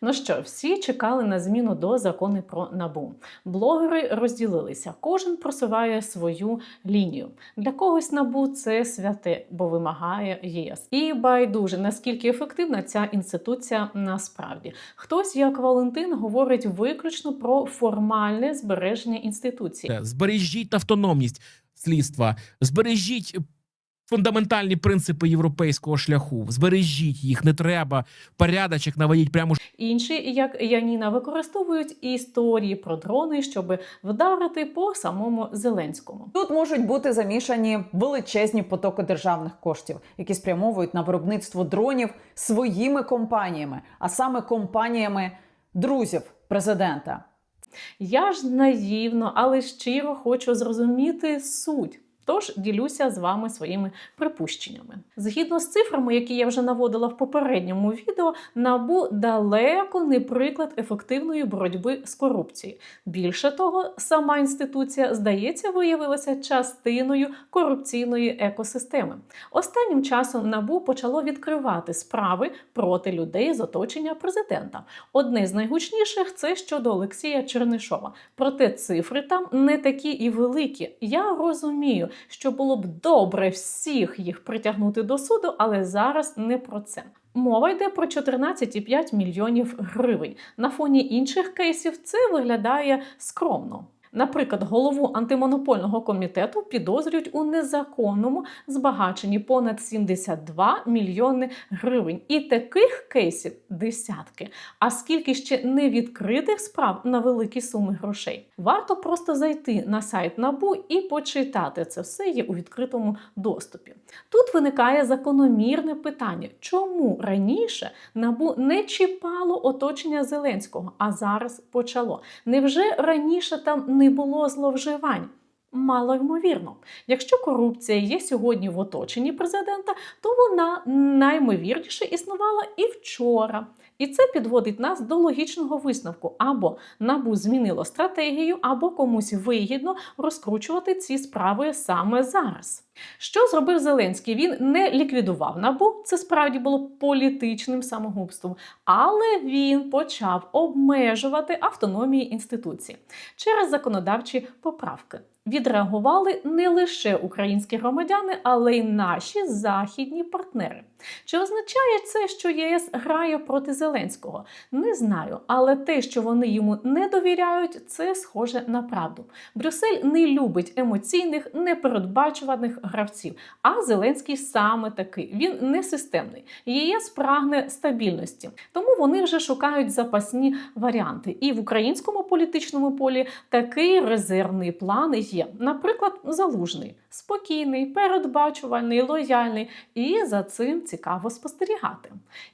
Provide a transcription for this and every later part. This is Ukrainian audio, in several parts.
Ну що, всі чекали на зміну до закону про набу. Блогери розділилися, кожен просуває свою лінію. Для когось набу це святе, бо вимагає ЄС. І байдуже наскільки ефективна ця інституція насправді. Хтось, як Валентин, говорить виключно про формальне збереження інституції. Збережіть автономність слідства, збережіть фундаментальні принципи європейського шляху. Збережіть їх, не треба порядочок наводіть прямо ж Інші, як Яніна, використовують історії про дрони, щоб вдарити по самому Зеленському. Тут можуть бути замішані величезні потоки державних коштів, які спрямовують на виробництво дронів своїми компаніями, а саме компаніями друзів президента. Я ж наївно, але щиро хочу зрозуміти суть. Тож ділюся з вами своїми припущеннями. Згідно з цифрами, які я вже наводила в попередньому відео, набу далеко не приклад ефективної боротьби з корупцією. Більше того, сама інституція, здається, виявилася частиною корупційної екосистеми. Останнім часом набу почало відкривати справи проти людей з оточення президента. Одне з найгучніших це щодо Олексія Чернишова. Проте цифри там не такі і великі. Я розумію, що було б добре всіх їх притягнути до суду, але зараз не про це. Мова йде про 14,5 мільйонів гривень. На фоні інших кейсів це виглядає скромно. Наприклад, голову антимонопольного комітету підозрюють у незаконному збагаченні понад 72 мільйони гривень. І таких кейсів десятки. А скільки ще невідкритих справ на великі суми грошей? Варто просто зайти на сайт НАБУ і почитати це все є у відкритому доступі. Тут виникає закономірне питання, чому раніше НАБУ не чіпало оточення Зеленського, а зараз почало. Невже раніше там не було зловживань? Мало ймовірно. Якщо корупція є сьогодні в оточенні президента, то вона наймовірніше існувала і вчора. І це підводить нас до логічного висновку: або набу змінило стратегію, або комусь вигідно розкручувати ці справи саме зараз. Що зробив Зеленський? Він не ліквідував набу. Це справді було політичним самогубством, але він почав обмежувати автономії інституції через законодавчі поправки. Відреагували не лише українські громадяни, але й наші західні партнери. Чи означає це, що єС грає проти Зеленського? Не знаю, але те, що вони йому не довіряють, це схоже на правду. Брюссель не любить емоційних, непередбачуваних гравців. А Зеленський саме такий. Він не системний. ЄС прагне стабільності, тому вони вже шукають запасні варіанти. І в українському політичному полі такий резервний план є. Наприклад, залужний, спокійний, передбачувальний, лояльний, і за цим цікаво спостерігати.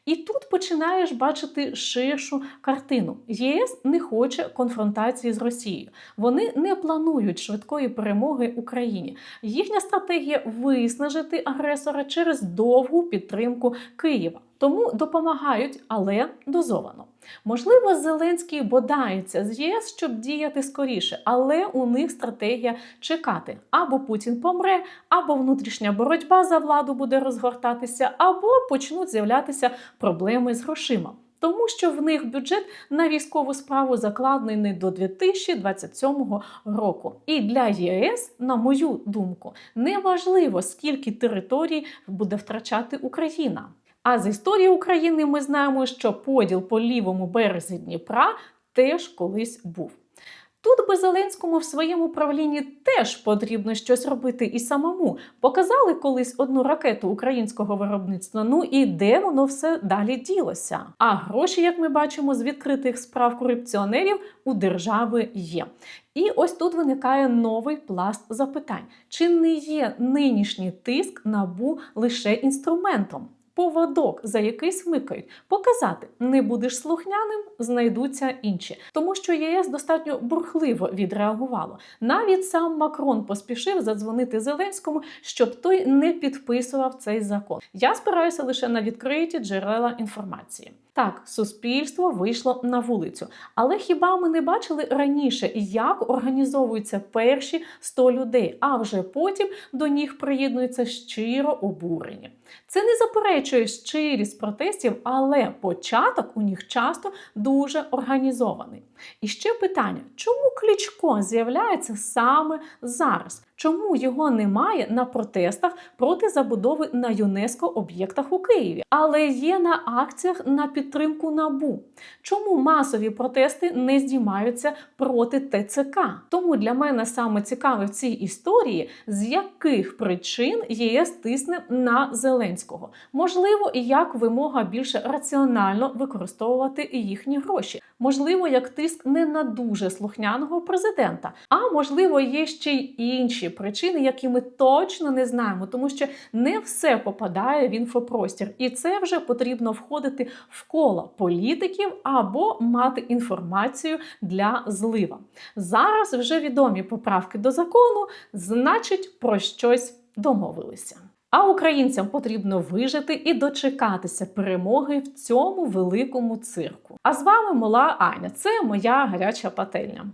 І тут починаєш бачити ширшу картину. ЄС не хоче конфронтації з Росією. Вони не планують швидкої перемоги Україні. Їхня стратегія виснажити агресора через довгу підтримку Києва. Тому допомагають, але дозовано. Можливо, Зеленський бодається з ЄС, щоб діяти скоріше, але у них стратегія чекати. Або Путін помре, або внутрішня боротьба за владу буде розгортатися, або почнуть з'являтися проблеми з грошима. Тому що в них бюджет на військову справу закладений до 2027 року. І для ЄС, на мою думку, не важливо, скільки територій буде втрачати Україна. А з історії України ми знаємо, що поділ по лівому березі Дніпра теж колись був. Тут би Зеленському в своєму правлінні теж потрібно щось робити і самому. Показали колись одну ракету українського виробництва. Ну і де воно все далі ділося? А гроші, як ми бачимо, з відкритих справ корупціонерів у держави є. І ось тут виникає новий пласт запитань: чи не є нинішній тиск набу лише інструментом? Поводок, за який смикають, показати не будеш слухняним, знайдуться інші, тому що ЄС достатньо бурхливо відреагувало. Навіть сам Макрон поспішив задзвонити Зеленському, щоб той не підписував цей закон. Я спираюся лише на відкриті джерела інформації. Так, суспільство вийшло на вулицю, але хіба ми не бачили раніше, як організовуються перші 100 людей, а вже потім до них приєднуються щиро обурені. Це не заперечує щирість протестів, але початок у них часто дуже організований. І ще питання: чому Кличко з'являється саме зараз? Чому його немає на протестах проти забудови на ЮНЕСКО об'єктах у Києві, але є на акціях на підтримку НАБУ? Чому масові протести не здіймаються проти ТЦК? Тому для мене саме цікаве в цій історії, з яких причин ЄС тисне на Зеленського. Можливо, як вимога більше раціонально використовувати їхні гроші. Можливо, як тиск не на дуже слухняного президента. А можливо, є ще й інші причини, які ми точно не знаємо, тому що не все попадає в інфопростір, і це вже потрібно входити в коло політиків або мати інформацію для злива. Зараз вже відомі поправки до закону, значить, про щось домовилися. А українцям потрібно вижити і дочекатися перемоги в цьому великому цирку. А з вами Мала Аня. Це моя гаряча пательня.